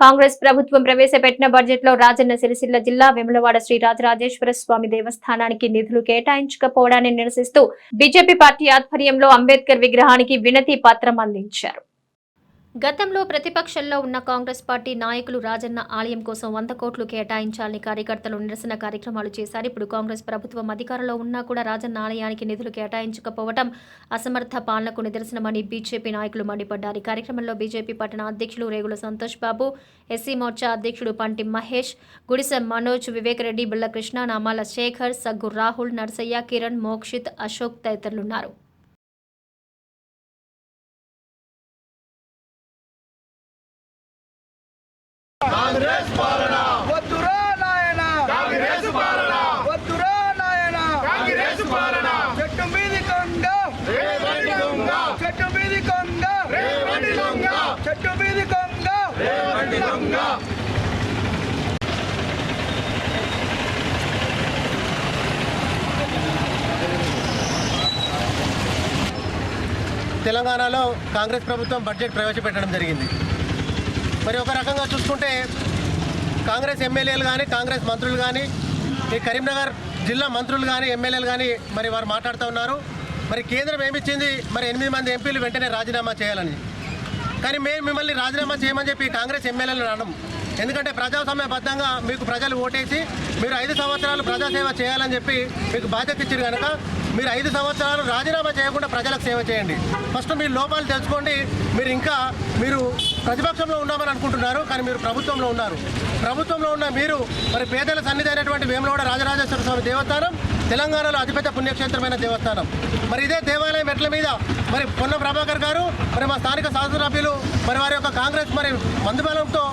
కాంగ్రెస్ ప్రభుత్వం ప్రవేశపెట్టిన బడ్జెట్లో రాజన్న సిరిసిల్ల జిల్లా వెములవాడ శ్రీ రాజరాజేశ్వర స్వామి దేవస్థానానికి నిధులు కేటాయించకపోవడాన్ని నిరసిస్తూ బీజేపీ పార్టీ ఆధ్వర్యంలో అంబేద్కర్ విగ్రహానికి వినతి పత్రం అందించారు. గతంలో ప్రతిపక్షంలో ఉన్న కాంగ్రెస్ పార్టీ నాయకులు రాజన్న ఆలయం కోసం వంద కోట్లు కేటాయించాలని కార్యకర్తలు నిరసన కార్యక్రమాలు చేశారు. ఇప్పుడు కాంగ్రెస్ ప్రభుత్వం అధికారంలో ఉన్నా కూడా రాజన్న ఆలయానికి నిధులు కేటాయించకపోవడం అసమర్థ పాలనకు నిదర్శనమని బీజేపీ నాయకులు మండిపడ్డారు. కార్యక్రమంలో బీజేపీ పట్టణ అధ్యక్షులు రేగుల సంతోష్ బాబు ఎస్సీ మోర్చా అధ్యక్షుడు పంటి మహేష్ గుడిసె మనోజ్ వివేక్ రెడ్డి బిళ్ళకృష్ణ నామాల శేఖర్ సగ్గు రాహుల్ నర్సయ్య కిరణ్ మోక్షిత్ అశోక్ తదితరులున్నారు. కాంగ్రెస్ పాలన. వద్దురా నాయన. కాంగ్రెస్ పాలన. వద్దురా నాయన. కాంగ్రెస్ పాలన. చెట్టు మీది కొంగ రేవంటి దొంగ చెట్టు మీది కొంగ రేవంటి దొంగ చెట్టు మీది కొంగ రేవంటి దొంగ తెలంగాణలో కాంగ్రెస్ ప్రభుత్వం బడ్జెట్ ప్రవేశపెట్టడం జరిగింది. మరి ఒక రకంగా చూసుకుంటే కాంగ్రెస్ ఎమ్మెల్యేలు కానీ కాంగ్రెస్ మంత్రులు కానీ ఈ కరీంనగర్ జిల్లా మంత్రులు కానీ ఎమ్మెల్యేలు కానీ మరి వారు మాట్లాడుతూ ఉన్నారు. మరి కేంద్రం ఏమిచ్చింది మరి ఎనిమిది మంది ఎంపీలు వెంటనే రాజీనామా చేయాలని. కానీ మేము మిమ్మల్ని రాజీనామా చేయమని చెప్పి కాంగ్రెస్ ఎమ్మెల్యేలను అనడం ఎందుకంటే ప్రజాస్వామ్యబద్ధంగా మీకు ప్రజలు ఓటేసి మీరు ఐదు సంవత్సరాలు ప్రజాసేవ చేయాలని చెప్పి మీకు బాధ్యత ఇచ్చారు కనుక మీరు ఐదు సంవత్సరాలు రాజీనామా చేయకుండా ప్రజలకు సేవ చేయండి. ఫస్ట్ మీ లోపాలు తెలుసుకోండి. మీరు ఇంకా మీరు ప్రతిపక్షంలో ఉన్నామని అనుకుంటున్నారు కానీ మీరు ప్రభుత్వంలో ఉన్నారు. ప్రభుత్వంలో ఉన్న మీరు మరి పేదల సన్నిధి అయినటువంటి వేములవాడ రాజరాజేశ్వర స్వామి దేవస్థానం తెలంగాణలో అతిపెద్ద పుణ్యక్షేత్రమైన దేవస్థానం. మరి ఇదే దేవాలయం మెట్ల మీద మరి పొన్న ప్రభాకర్ గారు మరి మా స్థానిక శాసనసభ్యులు మరి వారి యొక్క కాంగ్రెస్ మరి మందుబలంతో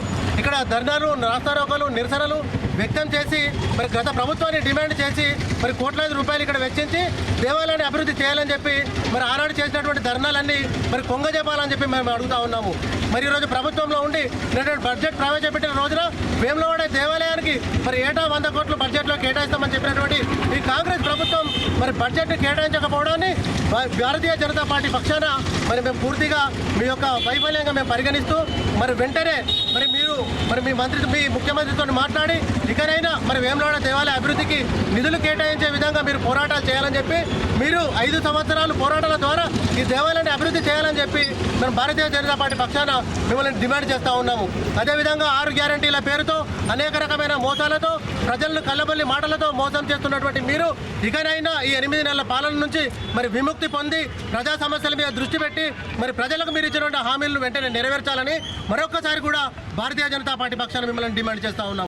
ఇక్కడ ధర్నాలు రాస్తారోకలు నిరసనలు వ్యక్తం చేసి మరి గత ప్రభుత్వాన్ని డిమాండ్ చేసి మరి కోట్లాది రూపాయలు ఇక్కడ వెచ్చించి దేవాలయాన్ని అభివృద్ధి చేయాలని చెప్పి మరి ఆనాడు చేసినటువంటి ధర్నాలన్నీ మరి కొంగ చెప్పాలని చెప్పి మేము అడుగుతా ఉన్నాము. మరి ఈరోజు ప్రభుత్వంలో ఉండి బడ్జెట్ ప్రవేశపెట్టిన రోజున వేములవాడ దేవాలయానికి మరి ఏటా వంద కోట్లు బడ్జెట్లో కేటాయిస్తామని చెప్పినటువంటి ఈ కాంగ్రెస్ ప్రభుత్వం మరి బడ్జెట్ను కేటాయించకపోవడాన్ని భారతీయ జనతా పార్టీ పక్షాన మరి మేము పూర్తిగా మీ యొక్క వైఫల్యంగా మేము పరిగణిస్తూ మరి వెంటనే మరి మీరు మరి మీ మంత్రి మీ ముఖ్యమంత్రితో మాట్లాడి ఇకనైనా మరి వేములవాడ దేవాలయ అభివృద్ధికి నిధులు కేటాయించే విధంగా మీరు పోరాటాలు చేయాలని చెప్పి మీరు ఐదు సంవత్సరాలు పోరాటాల ద్వారా ఈ దేవాలయాన్ని అభివృద్ధి చేయాలని చెప్పి మేము భారతీయ జనతా పార్టీ పక్షాన మిమ్మల్ని డిమాండ్ చేస్తూ ఉన్నాము. అదేవిధంగా ఆరు గ్యారంటీల పేరుతో అనేక రకమైన మోసాలతో ప్రజలను కళ్ళబల్లి మాటలతో మోసం చేస్తున్నటువంటి మీరు ఇకనైనా ఈ ఎనిమిది నెలల పాలన నుంచి మరి విముక్తి పొంది ప్రజా సమస్యల మీద దృష్టి పెట్టి మరి ప్రజలకు మీరు ఇచ్చినటువంటి హామీలను వెంటనే నెరవేర్చాలని మరొక్కసారి కూడా భారతీయ జనతా పార్టీ పక్షాన మిమ్మల్ని డిమాండ్ చేస్తూ ఉన్నాం